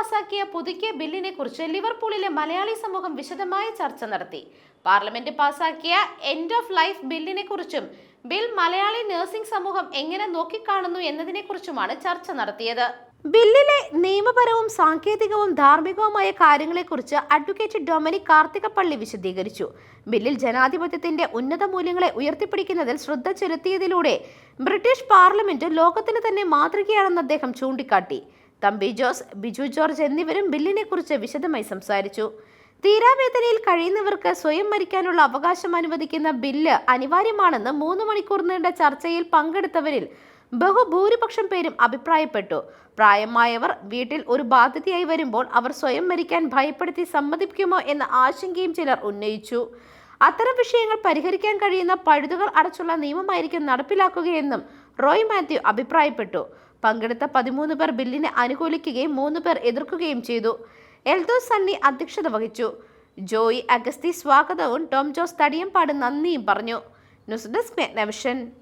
പാസാക്കിയ പുതുക്കിയ ബില്ലിനെ കുറിച്ച് ലിവർപൂളിലെ മലയാളി സമൂഹം വിശദമായ ചർച്ച നടത്തി. പാർലമെന്റ് പാസാക്കിയ എൻഡ് ഓഫ് ലൈഫ് ബില്ലിനെ കുറിച്ചും ബിൽ മലയാളി നഴ്സിംഗ് സമൂഹം എങ്ങനെ നോക്കിക്കാണുന്നു എന്നതിനെക്കുറിച്ചുമാണ് ചർച്ച നടത്തിയത്. ബില്ലിലെ നിയമപരവും സാങ്കേതികവും ധാർമ്മികവുമായ കാര്യങ്ങളെക്കുറിച്ച് അഡ്വക്കേറ്റ് ഡൊമിനിക് കാർത്തികപ്പള്ളി വിശദീകരിച്ചു. ബില്ലിൽ ജനാധിപത്യത്തിന്റെ ഉന്നത മൂല്യങ്ങളെ ഉയർത്തിപ്പിടിക്കുന്നതിൽ ശ്രദ്ധ ചെലുത്തിയതിലൂടെ ബ്രിട്ടീഷ് പാർലമെന്റ് ലോകത്തിന് തന്നെ മാതൃകയാണെന്ന് അദ്ദേഹം ചൂണ്ടിക്കാട്ടി. തമ്പി ജോസ് ബിജു ജോർജ് എന്നിവരും ബില്ലിനെക്കുറിച്ച് വിശദമായി സംസാരിച്ചു. തീരാവേദനയിൽ കഴിയുന്നവർക്ക് സ്വയം മരിക്കാനുള്ള അവകാശം അനുവദിക്കുന്ന ബില്ല് അനിവാര്യമാണെന്ന് മൂന്ന് മണിക്കൂർ നീണ്ട ചർച്ചയിൽ പങ്കെടുത്തവരിൽ ബഹുഭൂരിപക്ഷം പേരും അഭിപ്രായപ്പെട്ടു. പ്രായമായവർ വീട്ടിൽ ഒരു ബാധ്യതയായി വരുമ്പോൾ അവർ സ്വയം മരിക്കാൻ ഭയപ്പെടുത്തി സമ്മതിക്കുമോ എന്ന ആശങ്കയും ചിലർ ഉന്നയിച്ചു. അത്തരം വിഷയങ്ങൾ പരിഹരിക്കാൻ കഴിയുന്ന പഴുതുകൾ അടച്ചുള്ള നിയമമായിരിക്കും നടപ്പിലാക്കുകയെന്നും റോയ് മാത്യു അഭിപ്രായപ്പെട്ടു. പങ്കെടുത്ത പതിമൂന്ന് പേർ ബില്ലിനെ അനുകൂലിക്കുകയും മൂന്ന് പേർ എതിർക്കുകയും ചെയ്തു. എൽദോ സണ്ണി അധ്യക്ഷത വഹിച്ചു. ജോയി അഗസ്തി സ്വാഗതവും ടോം ജോസ് തടിയമ്പാട് നന്ദിയും പറഞ്ഞു. News desk നെവിഷൻ